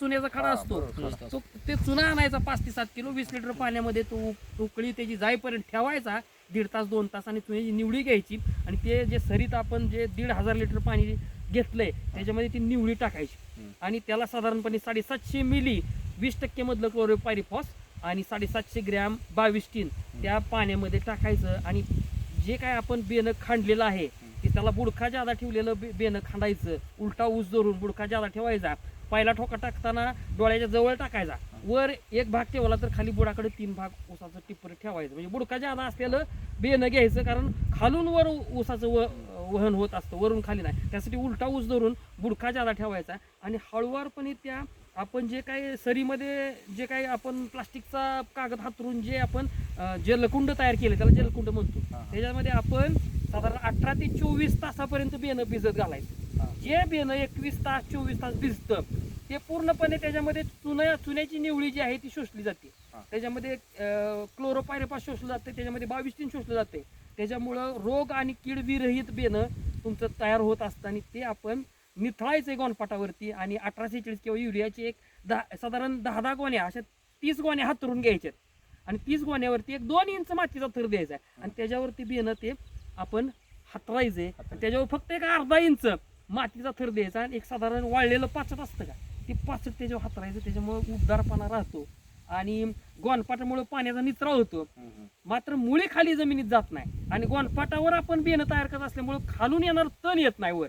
चुन्याचा खडा असतो. तो ते चुना आणायचा पाच ते सात किलो वीस लिटर पाण्यामध्ये तो उक- उकळी त्याची जाईपर्यंत ठेवायचा. दीड तास दोन तास आणि चुन्याची निवडी घ्यायची. आणि ते जे सरीत आपण जे दीड हजार लिटर पाणी घेतलंय त्याच्यामध्ये ती निवडी टाकायची. आणि त्याला साधारणपणे साडेसातशे मिली वीस टक्के मधलं क्लोरोपायरिफॉस आणि साडेसातशे ग्रॅम बावीस टीन त्या पाण्यामध्ये टाकायचं. आणि जे काय आपण बेनं खांडलेलं आहे त्याला बुडखा जादा ठेवलेलं बे- बेनं खांडायचं उलटा ऊस धरून बुडखा जादा ठेवायचा. पहिला ठोका टाकताना डोळ्याच्या जवळ टाकायचा. वर एक भाग ठेवला तर खाली बुडाकडे तीन भाग ऊसाचं टिप्पर ठेवायचं. म्हणजे बुडका जादा असलेलं बेनं घ्यायचं कारण खालून वर ऊसाचं व वहन होत असतं वरून खाली नाही. त्यासाठी उलटा ऊस धरून बुडका जादा ठेवायचा. आणि हळुवारपणे त्या आपण जे काही सरीमध्ये जे काही आपण प्लास्टिकचा कागद हातरून जे आपण जलकुंड तयार केले त्याला जलकुंड म्हणतो. त्याच्यामध्ये आपण साधारण अठरा ते चोवीस तासापर्यंत बेनं भिजत घालायचं. जे बेनं एकवीस तास चोवीस तास भिजतं ते पूर्णपणे त्याच्यामध्ये चुन्या चुन्याची निवळी जी आहे ती शोषली जाते. त्याच्यामध्ये क्लोरोपायरेपास शोषलं जाते त्याच्यामध्ये बावीस तीन शोषलं जाते. त्याच्यामुळं रोग आणि कीड विरहित बेनं तुमचं तयार होत असतं आणि ते आपण निथळायचं गोनपाटावरती आणि अठराशे चाळीस किंवा युरियाचे एक दहा साधारण दहा दहा गोण्या अशा तीस गोण्या हातरून घ्यायच्यात. आणि तीस गोण्यावरती एक दोन इंच मातीचा थर द्यायचा आहे. आणि त्याच्यावरती बियाणं ते आपण हातरायचे. त्याच्यावर फक्त एक अर्धा इंच मातीचा थर द्यायचा आणि एक साधारण वाळलेलं पाचट असतं का? ते पाचट त्याच्यावर हातरायचं त्याच्यामुळे उबदारपणा राहतो. आणि गोनपाटामुळे पाण्याचा निचरा होतो. मात्र मुळे खाली जमिनीत जात नाही. आणि गोनपाटावर आपण बियाणं तयार करत असल्यामुळे खालून येणार तण येत नाही वर.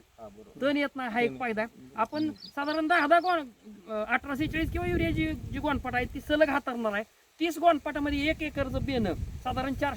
तण येत नाही हा एक फायदा. आपण साधारण दहा दहा अं, अठराशे चाळीस किंवा युरियाची जी गोनपाट आहे ती सलग हाताळणार आहे. तीस गोनपाटामध्ये एक एकरचं बेणं साधारण चारशे